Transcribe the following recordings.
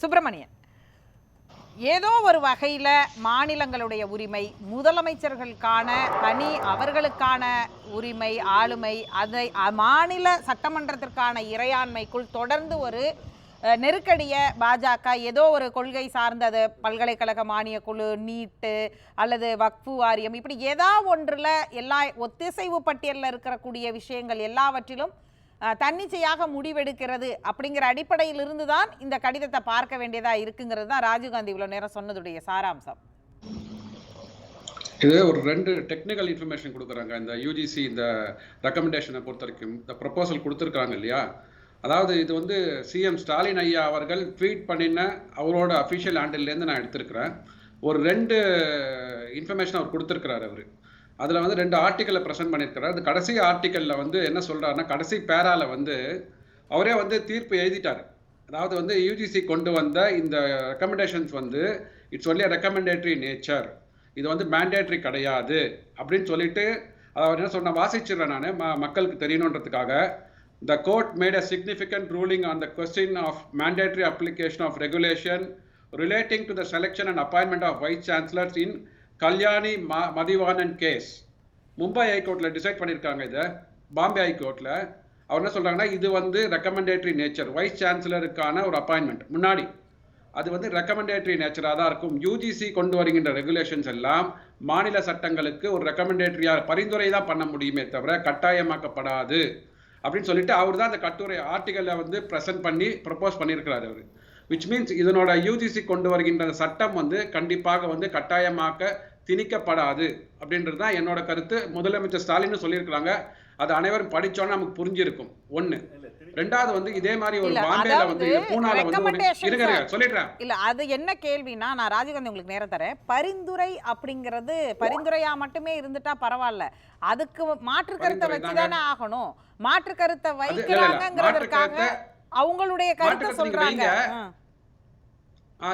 சுப்பிரமணியன். ஏதோ ஒரு வகையில் மாநிலங்களுடைய உரிமை முதலமைச்சர்களுக்கான தனி அவர்களுக்கான உரிமை ஆளுமை அதை அ- மாநில சட்டமன்றத்திற்கான இறையாண்மைக்குள் தொடர்ந்து ஒரு நெருக்கடியை பாஜக ஏதோ ஒரு கொள்கை சார்ந்தது பல்கலைக்கழக மானியக் குழு நீட்டு அல்லது வக்ஃபு வாரியம் இப்படி ஏதா ஒன்றில் எல்லா ஒத்திசைவு பட்டியலில் இருக்கக்கூடிய விஷயங்கள் எல்லாவற்றிலும் தன்னிச்சையாக முடிவெடுக்கிறது அப்படிங்கிற அடிப்படையில் இருந்து தான் இந்த கடிதத்தை பார்க்க வேண்டியதா இருக்குங்கிறது தான் ராஜீவ்காந்தி இவ்வளோ நேரம் சொன்னதுடைய சாராம்சம். இது ஒரு ரெண்டு டெக்னிக்கல் இன்ஃபர்மேஷன் கொடுக்குறாங்க. இந்த யூஜிசி இந்த ரெக்கமெண்டேஷனை பொறுத்த வரைக்கும் இந்த ப்ரொபோசல் கொடுத்துருக்காங்க இல்லையா? அதாவது இது வந்து சிஎம் ஸ்டாலின் ஐயா அவர்கள் ட்வீட் பண்ணின அவரோட அஃபிஷியல் ஹேண்டில்லேருந்து நான் எடுத்திருக்கிறேன். ஒரு ரெண்டு இன்ஃபர்மேஷன் அவர் கொடுத்துருக்கிறார் அவர். அதில் வந்து ரெண்டு ஆர்டிக்கலை ப்ரெசென்ட் பண்ணியிருக்கிறார். அது கடைசி ஆர்டிக்கலில் வந்து என்ன சொல்கிறாருன்னா கடைசி பேரால வந்து அவரே வந்து தீர்ப்பு எழுதிட்டார். அதாவது வந்து யூஜிசி கொண்டு வந்த இந்த ரெக்கமெண்டேஷன்ஸ் வந்து இட்ஸ் ஒன்லி ரெக்கமெண்டேட்ரி நேச்சர் இது வந்து மேண்டேட்ரி கிடையாது. அப்படின்னு சொல்லிட்டு அவர் என்ன சொன்ன வாசிச்சிடுறேன் நான் ம மக்களுக்கு தெரியணுன்றதுக்காக. The court made a significant ruling on the question of mandatory application of regulation relating to the selection and appointment of vice chancellors in Kalyani ம மதிவானன் கேஸ். மும்பை ஹைகோர்ட்டில் டிசைட் பண்ணியிருக்காங்க இதை. பாம்பே ஹைகோர்ட்டில் அவர் என்ன சொல்றாங்கன்னா இது வந்து ரெக்கமெண்டேட்டரி நேச்சர் வைஸ் சான்சலருக்கான ஒரு அப்பாயின்மெண்ட் முன்னாடி அது வந்து ரெக்கமெண்டேட்டரி நேச்சராக தான் இருக்கும். யூஜிசி கொண்டு வருகின்ற ரெகுலேஷன்ஸ் எல்லாம் மாநில சட்டங்களுக்கு ஒரு ரெக்கமெண்டேட்டரியாக பரிந்துரை தான் பண்ண முடியுமே தவிர கட்டாயமாக்கப்படாது. அப்படின்னு சொல்லிட்டு அவர் தான் அந்த கட்டுரை ஆர்டிகலை வந்து ப்ரெசென்ட் பண்ணி ப்ரப்போஸ் பண்ணியிருக்கிறார் அவர். விச் மீன்ஸ் இதனோட யூஜிசி கொண்டு வருகின்ற சட்டம் வந்து கண்டிப்பாக வந்து கட்டாயமாக்க திணிக்கப்படாது அப்படின்றது தான் என்னோட கருத்து. முதலமைச்சர் ஸ்டாலின் சொல்லியிருக்கிறாங்க. அது அனைவரும் படிச்சோன்னா நமக்கு புரிஞ்சிருக்கும். ஒண்ணு. ரெண்டாவது வந்து இதே மாதிரி ஒரு பாம்பேல வந்து பூனால வந்து இருங்க சொல்லிடுறேன். இல்ல அது என்ன கேள்வினா நான் ராஜீவ்காந்தி உங்களுக்கு நேரம் தரேன். பரிந்துரை அப்படிங்கிறது பரிந்துரையா மட்டுமே இருந்துட்டா பரவாயில்ல. அதுக்கு மாற்று கருத்தை வச்சு. தானே? ஆகணும். மாற்று கருத்தை வைக்கிறாங்கிறதுக்காக அவங்களுடைய கருத்தை சொல்றாங்க.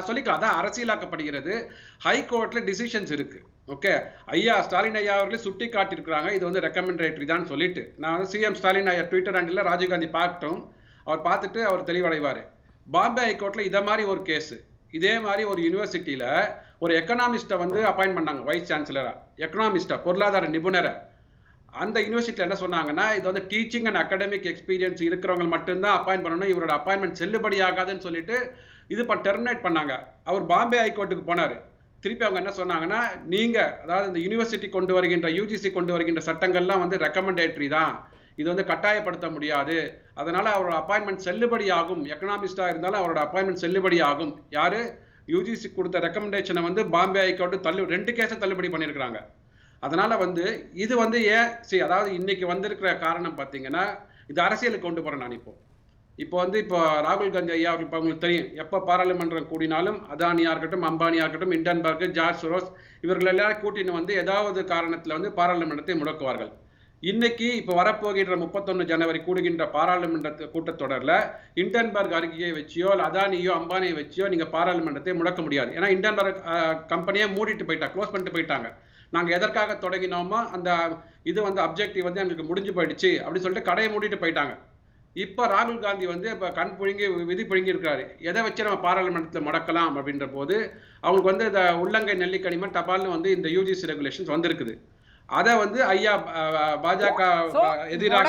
சொல்லிக்கலாம். அதான் அரசியலாக்கப்படுகிறது. ஹைகோர்ட்ல டிசிஷன்ஸ் இருக்கு. ஓகே ஐயா ஸ்டாலின் ஐயா அவர்களே சுட்டி காட்டியிருக்கிறாங்க. இது வந்து ரெக்கமெண்டேட்டரி தான் சொல்லிட்டு. நான் வந்து சிஎம் ஸ்டாலின் ஐயா ட்விட்டர் ஹேண்டில் ராஜீவ்காந்தி பார்க்கட்டும் அவர் பார்த்துட்டு அவர் தெளிவடைவார். பாம்பே ஹைகோர்ட்ல இதை மாதிரி ஒரு கேஸ் இதே மாதிரி ஒரு யூனிவர்சிட்டியில ஒரு எக்கனாமிஸ்ட்டை வந்து அப்பாயின்ட் பண்ணாங்க வைஸ் சான்சலராக எக்கனாமிஸ்ட்டை பொருளாதார நிபுணரை. அந்த யூனிவர்சிட்டியில் என்ன சொன்னாங்கன்னா இது வந்து டீச்சிங் அண்ட் அகாடமிக் எக்ஸ்பீரியன்ஸ் இருக்கிறவங்க மட்டும்தான் அப்பாயின் பண்ணணும். இவரோட அப்பாயின்மெண்ட் செல்லுபடி ஆகாதுன்னு சொல்லிட்டு இது இப்போ டெர்மினேட் பண்ணாங்க. அவர் பாம்பே ஹைகோர்ட்டுக்கு போனார். திருப்பி அவங்க என்ன சொன்னாங்கன்னா நீங்கள் அதாவது இந்த யூனிவர்சிட்டி கொண்டு வருகின்ற யூஜிசி கொண்டு வருகின்ற சட்டங்கள்லாம் வந்து ரெக்கமெண்டேட்ரி தான். இது வந்து கட்டாயப்படுத்த முடியாது. அதனால் அவரோட அப்பாயின்மெண்ட் செல்லுபடி ஆகும் எக்கனாமிஸ்டாக இருந்தாலும் அவரோட அப்பாயின்மெண்ட் செல்லுபடி ஆகும் யார் யூஜிசி கொடுத்த ரெக்கமெண்டேஷனை வந்து பாம்பே ஹைகோர்ட்டு தள்ளு ரெண்டு கேஸை தள்ளுபடி பண்ணியிருக்கிறாங்க. அதனால் வந்து இது வந்து ஏன் சரி அதாவது இன்னைக்கு வந்திருக்கிற காரணம் பார்த்தீங்கன்னா இது அரசியலுக்கு கொண்டு போகிறேன் நான் இப்போ. இப்போ வந்து இப்போ ராகுல் காந்தி ஐயா இப்போ உங்களுக்கு தெரியும். எப்போ பாராளுமன்றம் கூடினாலும் அதானியா இருக்கட்டும் அம்பானியா இருக்கட்டும் இண்டன்பர்க் ஜார்ஜ் சுரோஸ் இவர்கள் எல்லாரும் கூட்டின்னு வந்து ஏதாவது காரணத்தில் வந்து பாராளுமன்றத்தை முடக்குவார்கள். இன்னைக்கு இப்போ வரப்போகின்ற முப்பத்தொன்று ஜனவரி கூடுகின்ற பாராளுமன்ற கூட்டத்தொடரில் இண்டன்பர்க் அறிக்கையை வச்சியோ அதானியோ அம்பானியை வச்சியோ நீங்கள் பாராளுமன்றத்தை முடக்க முடியாது. ஏன்னா இண்டன்பர்க் கம்பெனியை மூடிட்டு போயிட்டாங்க க்ளோஸ் பண்ணிட்டு போயிட்டாங்க. நாங்கள் எதற்காக தொடங்கினோமோ அந்த இது வந்து அப்ஜெக்டிவ் வந்து எங்களுக்கு முடிஞ்சு போயிடுச்சு அப்படின்னு சொல்லிட்டு கடையை மூடிட்டு போயிட்டாங்க. இப்போ ராகுல் காந்தி வந்து இப்போ கண் புழுங்கி விதி புழுங்கி இருக்காரு எதை வச்சு நம்ம பாராளுமன்றத்தில் முடக்கலாம் அப்படின்ற போது அவங்களுக்கு வந்து இந்த உள்ளங்கை நெல்லிக்கனிமன் டபால்னு வந்து இந்த யூஜிசி ரெகுலேஷன்ஸ் வந்திருக்குது. அதை வந்து ஐயா பாஜக எதிராக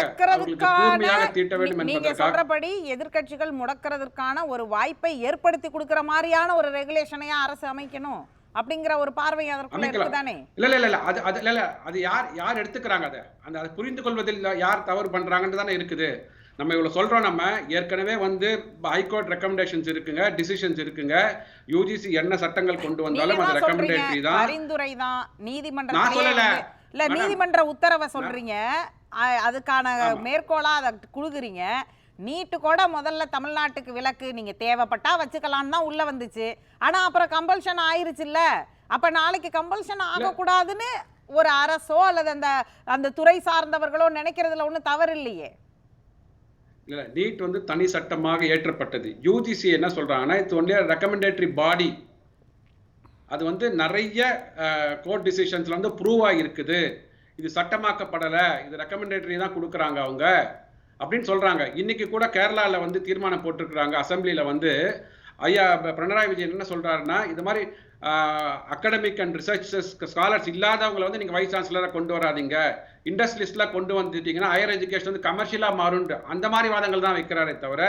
தீட்ட வேண்டும் நீங்க சொல்றபடி எதிர்க்கட்சிகள் முடக்கிறதுக்கான ஒரு வாய்ப்பை ஏற்படுத்தி கொடுக்கிற மாதிரியான ஒரு ரெகுலேஷனையா அரசு அமைக்கணும் அப்படிங்கிற ஒரு பார்வை அதற்குள்ள. இருக்குதானே? இல்ல இல்ல இல்ல அது அது இல்ல அது யார் யார் எடுத்துக்கிறாங்க அதை? அந்த அதை புரிந்து கொள்வதில் யார் தவறு பண்றாங்கன்னு தானே இருக்குது. நம்ம இவ்வளவு சொல்றோம் நம்ம ஏற்கனவே வந்து ஹைகோர்ட் ரெக்கமெண்டேஷன்ஸ் இருக்குங்க டிசிஷன்ஸ் இருக்குங்க. யூஜிசி என்ன சட்டங்கள் கொண்டு வந்தாலும் அது ரெக்கமெண்டேட்டரி தான் பரிந்துரை தான். நீதிமன்றத்திலேயே நான் சொல்லல. இல்ல. நீதிமன்ற உத்தரவை சொல்றீங்க. அதுக்கான. மேற்கோளா அதை குடுக்குறீங்க. நீட்டு கூட முதல்ல தமிழ்நாட்டுக்கு விலக்கு நீங்க தேவைப்பட்டா வச்சுக்கலாம்னு தான் உள்ள வந்துச்சு. ஆனா அப்புறம் கம்பல்ஷன் ஆயிருச்சுல்ல. அப்ப நாளைக்கு கம்பல்ஷன் ஆகக்கூடாதுன்னு ஒரு அரசோ அல்லது அந்த அந்த துறை சார்ந்தவர்களோ நினைக்கிறதுல ஒண்ணும் தவறு இல்லையே இல்லை நீட் வந்து தனி சட்டமாக ஏற்றப்பட்டது. யூஜிசி என்ன சொல்கிறாங்கன்னா இட்ஸ் ஒன்லி ரெக்கமெண்டேட்டரி பாடி அது வந்து நிறைய கோர்ட் டிசிஷன்ஸ்ல வந்து ப்ரூவ் ஆகியிருக்குது. இது சட்டமாக்கப்படலை இது ரெக்கமெண்டேட்டரி தான் கொடுக்குறாங்க அவங்க அப்படின்னு சொல்கிறாங்க இன்றைக்கி கூட கேரளாவில் வந்து தீர்மானம் போட்டிருக்கிறாங்க அசம்பிளியில் வந்து. ஐயா பினராயி விஜயன் என்ன சொல்கிறாருன்னா இது மாதிரி அகடமிக் அண்ட் ரிசர்ச்சர்ஸ் ஸ்காலர்ஸ் இல்லாதவங்களை வந்து நீங்கள் வைஸ் சான்சலராக கொண்டு வராதீங்க. இண்டஸ்ட்ரியலிஸ்ட்ல கொண்டு வந்துட்டீங்கன்னா ஹையர் எஜுகேஷன் வந்து கமர்ஷியலாக மாறும் அந்த மாதிரி வாதங்கள் தான் வைக்கிறாரே தவிர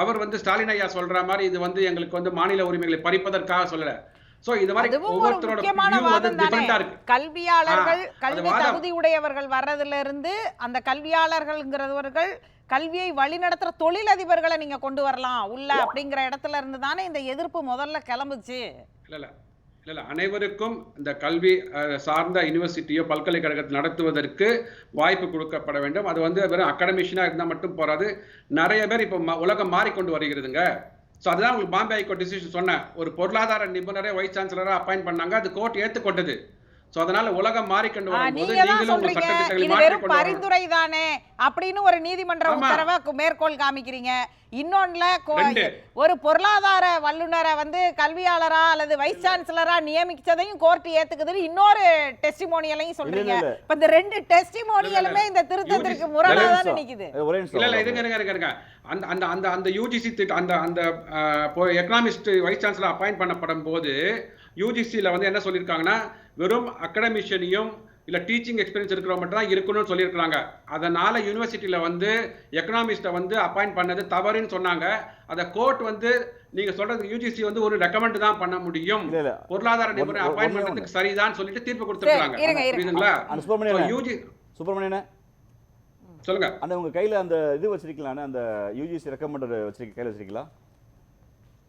அவர் வந்து ஸ்டாலின் ஐயா சொல்கிற மாதிரி இது வந்து எங்களுக்கு வந்து மாநில உரிமைகளை பறிப்பதற்காக சொல்லலை. சோ இது மாதிரி ஒவ்வொருத்தரோட இருக்கு. கல்வியாளர்கள் கல்வி. தகுதி உடையவர்கள் வர்றதுல இருந்து அந்த கல்வியாளர்கள்ங்கிறவர்கள் கல்வியை வழிநடத்துற தொழிலதிபர்களை நீங்க கொண்டு வரலாம் உள்ள அப்படிங்கிற இடத்துல இருந்து தானே இந்த எதிர்ப்பு முதல்ல கிளம்புச்சு. இல்ல இல்ல. இல்ல அனைவருக்கும் இந்த கல்வி சார்ந்த யூனிவர்சிட்டியோ பல்கலைக்கழகத்தை நடத்துவதற்கு வாய்ப்பு கொடுக்கப்பட வேண்டும். அது வந்து வெறும் அகாடமிஷனா இருந்தா மட்டும் போறாது. நிறைய பேர் இப்போ உலகம் மாறிக்கொண்டு வருகிறதுங்க. ஸோ அதுதான் உங்களுக்கு பாம்பே ஹைகோர்ட் டிசிஷன் சொன்னேன் ஒரு பொருளாதார நிபுணரை வைஸ் சான்சலரா அப்பாயிண்ட் பண்ணாங்க. அது கோர்ட் ஏத்துக்கொண்டது ஸோ அதனால உலகம் மாறிக்கொண்டு வரும்போது நீங்களும் உங்க சொல்றீங்க. சட்டத்திட்டங்களை மாற்றிக்கொண்டு பரிந்துரை தானே அப்படின்னு ஒரு நீதிமன்ற. உத்தரவை மேற்கோள் காமிக்கிறீங்க. இன்னொன்னுல. ஒரு பொருளாதார வல்லுநரை வந்து கல்வியாளரா அல்லது வைஸ் சான்சலரா நியமிச்சதையும் கோர்ட் ஏத்துக்குதுன்னு இன்னொரு டெஸ்டிமோனியலையும் சொல்றீங்க. இப்ப இந்த ரெண்டு டெஸ்டிமோனியலுமே இந்த திருத்தத்திற்கு UGC முரணா ஒரே தானே நிமிஷம். நிக்குது இல்ல இல்ல இருங்க இருங்க இருங்க. அந்த அந்த அந்த அந்த யூஜிசி திட்ட அந்த அந்த எக்கனாமிஸ்ட் வைஸ் சான்சலர் அப்பாயிண்ட் பண்ணப்படும் போது யூஜிசியில் வந்து என்ன சொல்லியிருக்காங்கன்னா வெறும் அகடமிஷியனையும் இல்ல டீச்சிங் எக்ஸ்பீரியன்ஸ் இருக்கிறவங்க மட்டும் தான் இருக்கணும்னு சொல்லியிருக்காங்க அதனால யூனிவர்சிட்டியில வந்து எக்கனாமிஸ்ட்டை வந்து அப்பாயிண்ட் பண்ணது தவறுன்னு சொன்னாங்க. அதை கோர்ட் வந்து நீங்க சொல்றது யூஜிசி வந்து ஒரு ரெக்கமெண்ட் தான் பண்ண முடியும். பொருளாதார நிபுணர் பண்றதுக்கு சரிதான் சொல்லிட்டு தீர்ப்பு கொடுத்துருக்காங்க. புரியுதுங்களா? யூஜி சுப்பிரமணியனே சொல்லுங்க. அந்த உங்க கையில அந்த இது வச்சிருக்கலானே அந்த யூஜிசி ரெக்கமெண்டட் வச்சிருக்க கையில வச்சிருக்கீங்களா?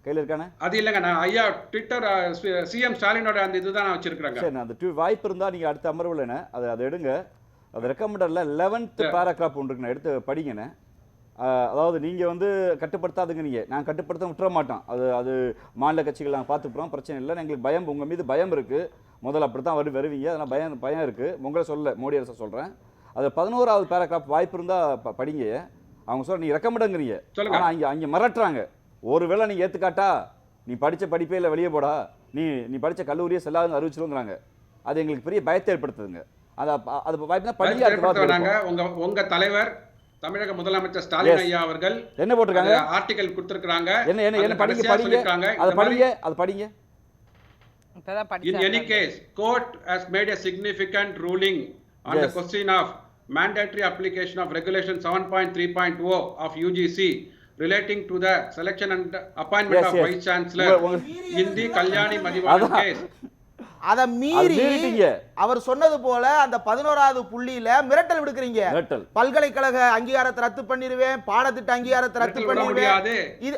கையில இருக்கானே அது இல்லைங்க நான் ஐயா ட்விட்டர் சிஎம் ஸ்டாலினோட அந்த இதுதான் நான் வச்சிருக்கிறேங்க. சரி அந்த வாய்ப்பு இருந்தா நீங்க அடுத்த அமர்வுல என்ன அதை அதை எடுங்க. அது ரெக்கமெண்டட்ல லெவன்த் பேராகிராஃப் ஒன்று இருக்கு நான் எடுத்து படிங்கண்ணே. அதாவது நீங்க வந்து கட்டுப்படுத்தாதுங்க நீங்க. நான் கட்டுப்படுத்த விட்டுற மாட்டோம். அது அது மாநில கட்சிகள் நாங்கள் பார்த்துக்கிறோம் பிரச்சனை இல்லை. எங்களுக்கு பயம் உங்க மீது பயம் இருக்கு. முதல்ல அப்படி தான் வரு வருவீங்க. அதனால் பயம் பயம் இருக்கு. உங்களை சொல்ல மோடி அரசை சொல்றேன். அது பதினோராவது பேராகிராஃப் வாய்ப்பு இருந்தா ப- படிங்க. அவங்க சொல்ற நீ ரெக்கமெண்டுங்கிறீங்க சொல்லுங்க. ஆனா அங்க அங்க மிரட்டுறாங்க. ஒருவேளை நீ ஏத்துக்காட்டா நீ படிச்ச படிப்பே இல்லை வெளியே போடா. நீ நீ படிச்ச கல்லூரியே செல்லாதுன்னு அறிவிச்சிருங்கிறாங்க. அது எங்களுக்கு பெரிய பயத்தை ஏற்படுத்துதுங்க. அது படிக்க. உங்க உங்க தலைவர் தமிழக முதலமைச்சர் ஸ்டாலின். ஐயா அவர்கள் என்ன போட்டிருக்காங்க? ஆர்டிகல் கொடுத்திருக்காங்க என்ன என்ன என்ன படிங்க படிங்க. அதை படிங்க அது படிங்க. In any case, court has made a significant ruling on the Yes. question of mandatory application of regulation 7.3.0 of UGC relating to the selection and appointment Yes, of yes. vice chancellor in the Kalyani Madhivanan case. அதை மீறி. அவர் சொன்னது போல அந்த பதினோராவது புள்ளியில மிரட்டல் விடுக்கிறீங்க. பல்கலைக்கழக அங்கீகாரத்தை ரத்து பண்ணிடுவேன் பாடத்திட்ட அங்கீகாரத்தை ரத்து பண்ணிடுவேன் முடியாது. இது.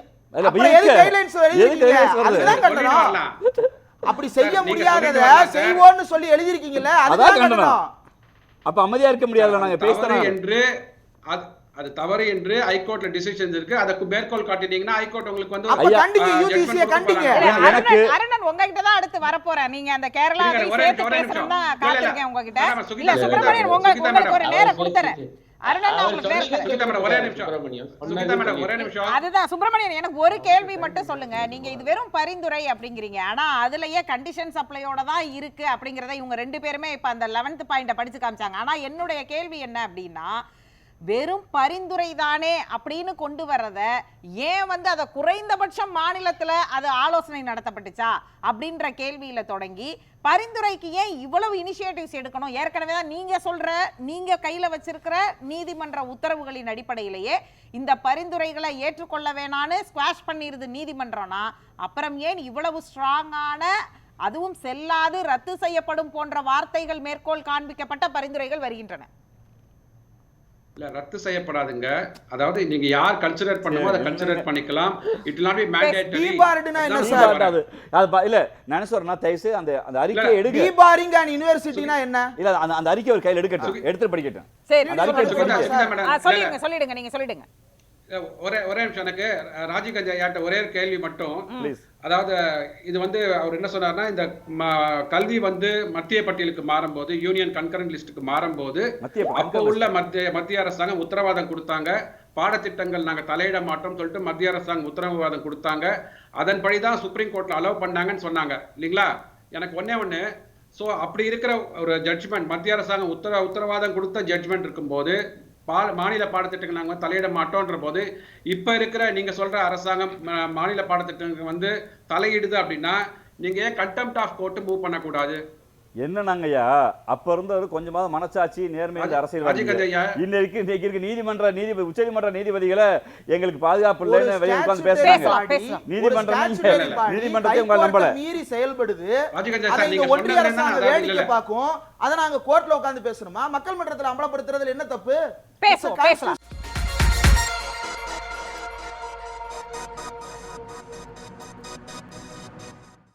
அப்படி செய்ய முடியாதத. செய்வோம்னு சொல்லி எழுதிருக்கீங்கல்ல அதான் அதுதான் கண்டனம் அப்ப அமைதியா இருக்க முடியாதுல நாங்க பேசுறோம். என்று அது அது தவறு என்று ஹைகோர்ட்ல டிசிஷன்ஸ் இருக்கு. அதுக்கு மேற்கோள் காட்டினீங்கன்னா ஹைகோர்ட் உங்களுக்கு வந்து அப்ப கண்டிங்க, ஆ, UGC judgment ய கொடுக்க கண்டிங்க. எனக்கு- அருணன் உங்ககிட்ட தான் அடுத்து வரப்போறேன். நீங்க அந்த கேரளா சேர்த்து இல்ல. காத்திருக்கேன் உங்ககிட்ட. இல்ல சுப்பிரமணியன் உங்களுக்கு ஒரு. நேரம் கொடுத்துறேன். அதுதான் சுப்பிரமணியன் எனக்கு ஒரு கேள்வி மட்டும் சொல்லுங்க. நீங்க இது வெறும் பரிந்துரை அப்படிங்கிறீங்க. ஆனா அதுலயே கண்டிஷன் சப்ளையோட தான் இருக்கு அப்படிங்கறத இவங்க ரெண்டு பேருமே இப்ப அந்த 11th பாயிண்ட படிச்சு காமிச்சாங்க. ஆனா என்னுடைய கேள்வி என்ன அப்படின்னா வெறும் பரிந்துரை தானே அப்படின்னு கொண்டு வர்றத ஏன் வந்து அதை குறைந்தபட்சம் மாநிலத்தில் அது ஆலோசனை நடத்தப்பட்டுச்சா அப்படின்ற கேள்வியில் தொடங்கி பரிந்துரைக்கு ஏன் இவ்வளவு இனிஷியேட்டிவ்ஸ் எடுக்கணும்? ஏற்கனவே தான் நீங்கள் சொல்கிற நீங்கள் கையில் வச்சிருக்கிற நீதிமன்ற உத்தரவுகளின் அடிப்படையிலேயே இந்த பரிந்துரைகளை ஏற்றுக்கொள்ள வேணான்னு ஸ்குவாஷ் பண்ணிடுது நீதிமன்றம்னா அப்புறம் ஏன் இவ்வளவு ஸ்ட்ராங்கான அதுவும் செல்லாது ரத்து செய்யப்படும் போன்ற வார்த்தைகள் மேற்கோள் காண்பிக்கப்பட்ட பரிந்துரைகள் வருகின்றன? இல்ல ரத்து செய்யப்படாதுங்க. அதாவது நீங்க யார் கன்சிடர் பண்ணுமோ அதை கன்சிடர் பண்ணிக்கலாம். It will not be mandatory. டிபார்ட்னா என்ன சார்? அது அது ப- இல்ல நான் என்ன சொல்றேன்னா தயவுசெய்து அந்த அந்த அறிக்கையை எடுங்க. டிபாரிங் அண்ட் யூனிவர்சிட்டினா என்ன? இல்ல அந்த அந்த அறிக்கை ஒரு கையில எடுக்கட்டும். எடுத்து படிக்கட்டும். சரி அந்த அறிக்கை சொல்லிடுங்க. சொல்லிடுங்க நீங்க சொல்லிடுங்க. ஒரே ஒரே நிமிஷம் எனக்கு ராஜீவ் கஞ்சா ஐயாட்ட ஒரே ஒரு கேள்வி மட்டும். அதாவது இது வந்து அவர் என்ன சொன்னார்னா இந்த ம- கல்வி வந்து மத்திய பட்டியலுக்கு மாறும்போது யூனியன் கன்கரண்ட் லிஸ்ட்டுக்கு மாறும்போது அப்போ உள்ள மத்திய மத்திய அரசாங்கம் உத்தரவாதம் கொடுத்தாங்க. பாடத்திட்டங்கள் நாங்க தலையிட மாட்டோம் சொல்லிட்டு மத்திய அரசாங்கம் உத்தரவாதம் கொடுத்தாங்க. அதன்படி தான் சுப்ரீம் கோர்ட்ல அலோவ் பண்ணாங்கன்னு சொன்னாங்க. இல்லைங்களா? எனக்கு ஒண்ணே ஒண்ணு. சோ அப்படி இருக்கிற ஒரு ஜட்ஜ்மெண்ட் மத்திய அரசாங்கம் உத்தர உத்தரவாதம் கொடுத்த ஜட்ஜ்மெண்ட் இருக்கும்போது பா- மாநில பாடத்திட்டங்கள் நாங்கள் வந்து தலையிட மாட்டோன்ற போது இப்போ இருக்கிற நீங்கள் சொல்கிற அரசாங்கம் மாநில பாடத்திட்டங்களுக்கு வந்து தலையிடுது அப்படின்னா நீங்கள் ஏன் கண்டெம்ட் ஆஃப் கோர்ட்டு மூவ் பண்ணக்கூடாது? என்னன்னாங்கய்யா அப்ப இருந்தவர் கொஞ்சமாவது மனசாட்சி நேர்மையான அஜி- அரசியல். இன்னைக்கு இன்னைக்கு இருக்க நீதிமன்ற நீதி உச்சநீதிமன்ற நீதிபதிகளை எங்களுக்கு பாதுகாப்பு இல்லைன்னு வெளியே உட்கார்ந்து பேசுறாங்க. நீதிமன்றம் நீதிமன்றத்தை உங்களை நம்பல. மீறி செயல்படுது. ஒன்றிய அதாவது வேடிக்கை பார்க்கும். அதை நாங்க கோர்ட்ல உட்கார்ந்து பேசணுமா? மக்கள் மன்றத்துல அமலப்படுத்துறதுல என்ன தப்பு? பேசலாம்.